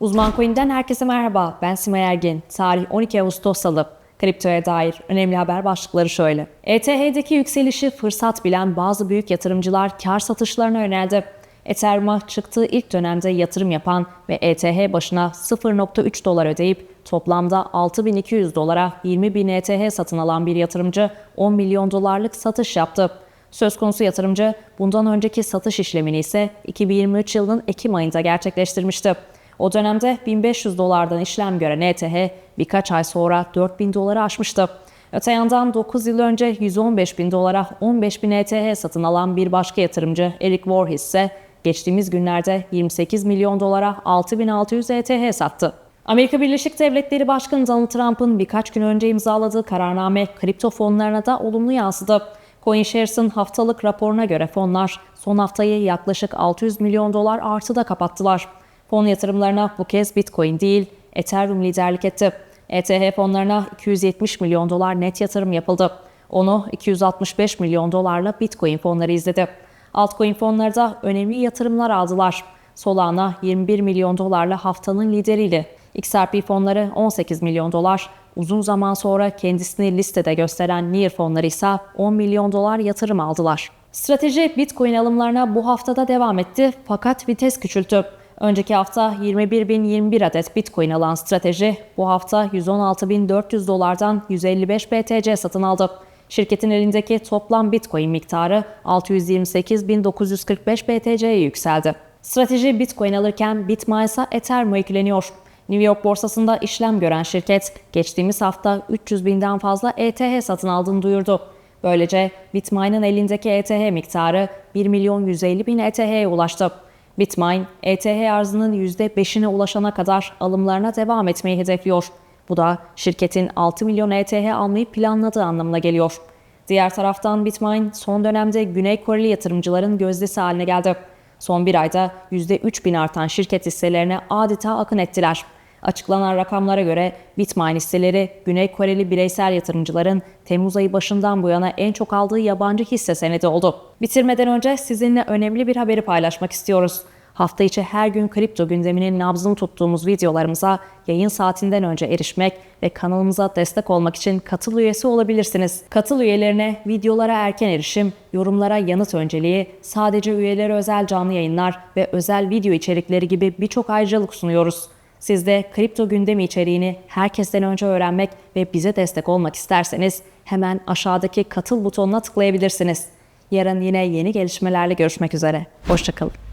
Uzman Coin'den herkese merhaba. Ben Simay Ergin. Tarih 12 Ağustos Salı. Kriptoya dair önemli haber başlıkları şöyle. ETH'deki yükselişi fırsat bilen bazı büyük yatırımcılar kar satışlarına yöneldi. Ethereum'a çıktığı ilk dönemde yatırım yapan ve ETH başına 0.3 dolar ödeyip toplamda 6200 dolara 20 bin ETH satın alan bir yatırımcı 10 milyon dolarlık satış yaptı. Söz konusu yatırımcı bundan önceki satış işlemini ise 2023 yılının Ekim ayında gerçekleştirmişti. O dönemde 1500 dolardan işlem gören ETH birkaç ay sonra 4000 doları aşmıştı. Öte yandan 9 yıl önce 115 bin dolara 15 bin ETH satın alan bir başka yatırımcı Eric Voorhees ise geçtiğimiz günlerde 28 milyon dolara 6600 ETH sattı. Amerika Birleşik Devletleri Başkanı Donald Trump'ın birkaç gün önce imzaladığı kararname kripto fonlarına da olumlu yansıdı. CoinShares'ın haftalık raporuna göre fonlar son haftayı yaklaşık 600 milyon dolar artıda kapattılar. Fon yatırımlarına bu kez Bitcoin değil, Ethereum liderlik etti. ETH fonlarına 270 milyon dolar net yatırım yapıldı. Onu 265 milyon dolarla Bitcoin fonları izledi. Altcoin fonları da önemli yatırımlar aldılar. Solana 21 milyon dolarla haftanın lideriydi. XRP fonları 18 milyon dolar, uzun zaman sonra kendisini listede gösteren Near fonları ise 10 milyon dolar yatırım aldılar. Strateji Bitcoin alımlarına bu haftada devam etti fakat vites küçülttü. Önceki hafta 21.021 adet Bitcoin alan strateji bu hafta 116.400 dolardan 155 BTC satın aldı. Şirketin elindeki toplam Bitcoin miktarı 628.945 BTC'ye yükseldi. Strateji Bitcoin alırken Bitmain ise Ethereum'a ekleniyor. New York borsasında işlem gören şirket geçtiğimiz hafta 300 binden fazla ETH satın aldığını duyurdu. Böylece Bitmain'in elindeki ETH miktarı 1 milyon 150 bin ETH'ye ulaştı. Bitmain, ETH arzının %5'ine ulaşana kadar alımlarına devam etmeyi hedefliyor. Bu da şirketin 6 milyon ETH almayı planladığı anlamına geliyor. Diğer taraftan Bitmain son dönemde Güney Koreli yatırımcıların gözdesi haline geldi. Son bir ayda %3 bin artan şirket hisselerine adeta akın ettiler. Açıklanan rakamlara göre Bitmain hisseleri Güney Koreli bireysel yatırımcıların Temmuz ayı başından bu yana en çok aldığı yabancı hisse senedi oldu. Bitirmeden önce sizinle önemli bir haberi paylaşmak istiyoruz. Hafta içi her gün kripto gündeminin nabzını tuttuğumuz videolarımıza yayın saatinden önce erişmek ve kanalımıza destek olmak için katıl üyesi olabilirsiniz. Katıl üyelerine videolara erken erişim, yorumlara yanıt önceliği, sadece üyelere özel canlı yayınlar ve özel video içerikleri gibi birçok ayrıcalık sunuyoruz. Siz de kripto gündemi içeriğini herkesten önce öğrenmek ve bize destek olmak isterseniz hemen aşağıdaki katıl butonuna tıklayabilirsiniz. Yarın yine yeni gelişmelerle görüşmek üzere. Hoşçakalın.